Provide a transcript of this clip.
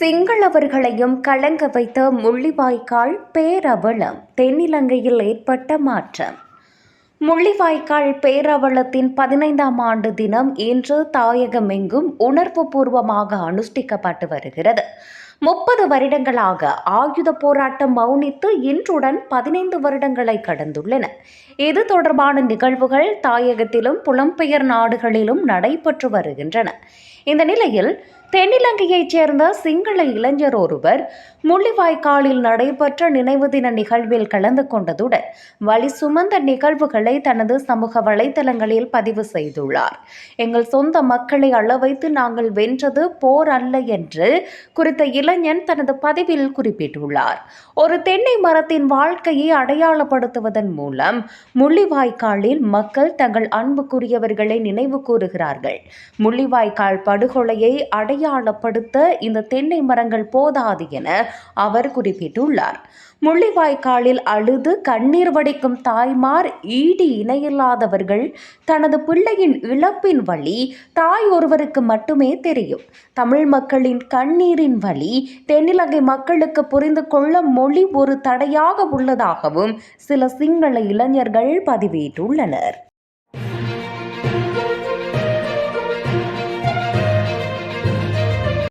சிங்களவர்களையும் கலங்க வைத்த முள்ளிவாய்க்கால் பேரவலம் தென்னிலங்கையில் ஏற்பட்ட மாற்றம். முள்ளிவாய்க்கால் பேரவலத்தின் பதினைந்தாம் ஆண்டு தினம் இன்று தாயகமெங்கும் உணர்வுபூர்வமாக அனுஷ்டிக்கப்பட்டு வருகிறது. முப்பது வருடங்களாக ஆயுத போராட்டம் மௌனித்து இன்றுடன் பதினைந்து வருடங்களை கடந்துள்ளன. இது தொடர்பான நிகழ்வுகள் தாயகத்திலும் புலம்பெயர் நாடுகளிலும் நடைபெற்று வருகின்றன. இந்த நிலையில் தென்னிலங்கையைச் சேர்ந்த சிங்கள இளைஞர் ஒருவர் முள்ளிவாய்க்காலில் நடைபெற்ற நினைவு தின நிகழ்வில் கலந்து கொண்டதுடன் வழி சுமந்த நிகழ்வுகளை தனது சமூக வலைதளங்களில் பதிவு செய்துள்ளார். எங்கள் சொந்த மக்களை அளவைத்து நாங்கள் வென்றது போர் அல்ல என்று குறித்த இளைஞன் தனது பதிவில் குறிப்பிட்டுள்ளார். ஒரு தென்னை மரத்தின் வாழ்க்கையை அடையாளப்படுத்துவதன் மூலம் முள்ளிவாய்க்காலில் மக்கள் தங்கள் அன்புக்குரியவர்களை நினைவு கூறுகிறார்கள். முள்ளிவாய்க்கால் படுகொலையை அடையாளப்படுத்த இந்த தென்னை மரங்கள் போதாது என அவர் குறிப்பிட்டுள்ளார். முள்ளிவாய்க்காலில் அழுது கண்ணீர் வடிக்கும் தாய்மார் ஈடு இணையில்லாதவர்கள் தனது பிள்ளையின் இழப்பின் வழி தாய் ஒருவருக்கு மட்டுமே தெரியும். தமிழ் மக்களின் கண்ணீரின் வழி தென்னிலங்கை மக்களுக்கு புரிந்து கொள்ள மொழி ஒரு தடையாக உள்ளதாகவும் சில சிங்கள இளைஞர்கள் பதிவிட்டுள்ளனர்